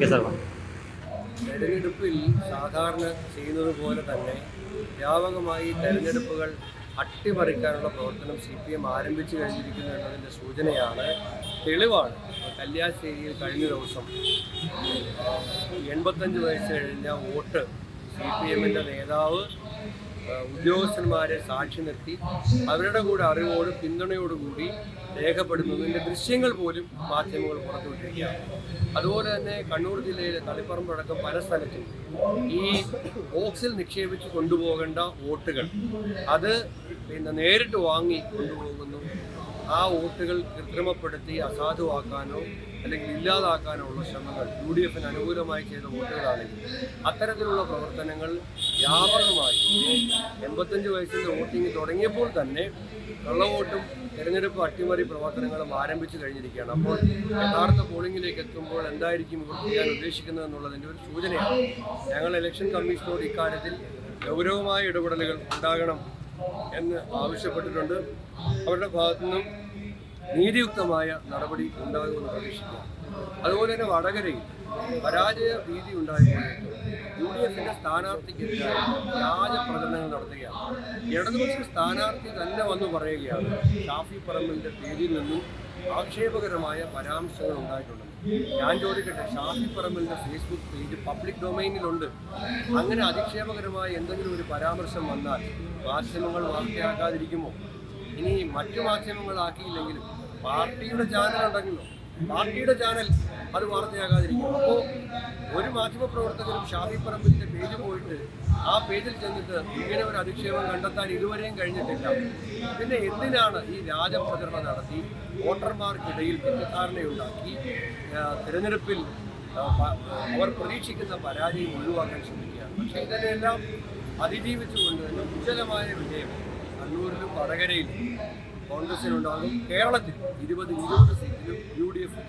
Okay തെരഞ്ഞെടുപ്പിൽ സാധാരണ ചെയ്യുന്നത് പോലെ തന്നെ വ്യാപകമായി തെരഞ്ഞെടുപ്പുകൾ അട്ടിമറിക്കാനുള്ള പ്രവർത്തനം സി പി എം ആരംഭിച്ചു കഴിഞ്ഞിരിക്കുന്നു എന്നതിന്റെ സൂചനയാണ് തെളിവാണ്. കല്യാശ്ശേരിയിൽ കഴിഞ്ഞ ദിവസം എൺപത്തഞ്ച് വയസ്സ് കഴിഞ്ഞ വോട്ട് സി പി എമ്മിന്റെ നേതാവ് ഉദ്യോഗസ്ഥന്മാരെ സാക്ഷി നിർത്തി അവരുടെ കൂടെ അറിവോട് പിന്തുണയോടുകൂടി രേഖപ്പെടുന്നതിന്റെ ദൃശ്യങ്ങൾ പോലും മാധ്യമങ്ങൾ പുറത്തുവിട്ടിരിക്കുകയാണ്. അതുപോലെ തന്നെ കണ്ണൂർ ജില്ലയിലെ തളിപ്പറമ്പടക്കം പല സ്ഥലത്തും ഈ ബോക്സിൽ നിക്ഷേപിച്ച് കൊണ്ടുപോകേണ്ട വോട്ടുകൾ അത് പിന്നെ നേരിട്ട് വാങ്ങി കൊണ്ടുപോകുന്നു. ആ വോട്ടുകൾ കൃത്രിമപ്പെടുത്തി അസാധുവാക്കാനോ അല്ലെങ്കിൽ ഇല്ലാതാക്കാനോ ഉള്ള ശ്രമങ്ങൾ യു ഡി എഫിന് അനുകൂലമായി ചെയ്ത വോട്ടുകളാണെങ്കിൽ അത്തരത്തിലുള്ള പ്രവർത്തനങ്ങൾ വ്യാപകമായി എൺപത്തഞ്ച് വയസ്സിൽ വോട്ടിംഗ് തുടങ്ങിയപ്പോൾ തന്നെ കള്ളവോട്ടും തെരഞ്ഞെടുപ്പ് അട്ടിമറി പ്രവർത്തനങ്ങളും ആരംഭിച്ചു കഴിഞ്ഞിരിക്കുകയാണ്. അപ്പോൾ യഥാർത്ഥ പോളിംഗിലേക്ക് എത്തുമ്പോൾ എന്തായിരിക്കും ഇവർ ചെയ്യാൻ ഉദ്ദേശിക്കുന്നത് എന്നുള്ളതിന്റെ ഒരു സൂചനയാണ്. ഞങ്ങൾ ഇലക്ഷൻ കമ്മീഷനോട് ഇക്കാര്യത്തിൽ ഗൗരവമായ ഇടപെടലുകൾ ഉണ്ടാകണം എന്ന് ആവശ്യപ്പെട്ടിട്ടുണ്ട്. അവരുടെ ഭാഗത്തു നിന്നും നീതിയുക്തമായ നടപടി ഉണ്ടാകുമെന്ന് പ്രതീക്ഷിക്കുക അതുപോലെ തന്നെ വടകരയിൽ പരാജയ ഭീതി ഉണ്ടായപ്പോൾ യു ഡി എഫിന്റെ സ്ഥാനാർത്ഥിക്കെതിരായ വ്യാജ പ്രകടനങ്ങൾ നടത്തുകയാണ്. ഇടതുപക്ഷ സ്ഥാനാർത്ഥി തന്നെ വന്നു പറയുകയാണ് ഷാഫി പറമ്പിന്റെ പേരിൽ നിന്നും ആക്ഷേപകരമായ പരാമർശങ്ങൾ ഉണ്ടായിട്ടുണ്ട്. ഞാൻ ചോദിക്കട്ടെ ഷാഫി പറമ്പലിന്റെ ഫേസ്ബുക്ക് പേജ് പബ്ലിക് ഡൊമൈനിലുണ്ട്. അങ്ങനെ അധിക്ഷേപകരമായ എന്തെങ്കിലും ഒരു പരാമർശം വന്നാൽ മാധ്യമങ്ങൾ വാർത്തയാക്കാതിരിക്കുമോ ഇനി മറ്റു മാധ്യമങ്ങളാക്കിയില്ലെങ്കിലും പാർട്ടിയുടെ ചാനൽ ഉണ്ടെങ്കിലോ പാർട്ടിയുടെ ചാനൽ അത് വാർത്തയാകാതിരിക്കും. അപ്പോൾ ഒരു മാധ്യമപ്രവർത്തകരും ഷാഫി പറമ്പിന്റെ പേജ് പോയിട്ട് ആ പേജിൽ ചെന്നിട്ട് ഇങ്ങനെ ഒരു അധിക്ഷേപം കണ്ടെത്താൻ ഇതുവരെയും കഴിഞ്ഞിട്ടില്ല. പിന്നെ എന്തിനാണ് ഈ രാജപ്രചരണം നടത്തി വോട്ടർമാർക്കിടയിൽ തെറ്റിദ്ധാരണയുണ്ടാക്കി? തിരഞ്ഞെടുപ്പിൽ അവർ പ്രതീക്ഷിക്കുന്ന പരാജയം ഒഴിവാക്കാൻ ശ്രമിക്കുകയാണ്. പക്ഷേ ഇതിനെല്ലാം അതിജീവിച്ചുകൊണ്ട് തന്നെ ഉജ്ജ്വലമായ വിജയം കണ്ണൂരിലും വടകരയിലും കോൺഗ്രസിനുണ്ടാകും. കേരളത്തിൽ ഇരുപത് ഇരുപത് സീറ്റിലും യു ഡി എഫ്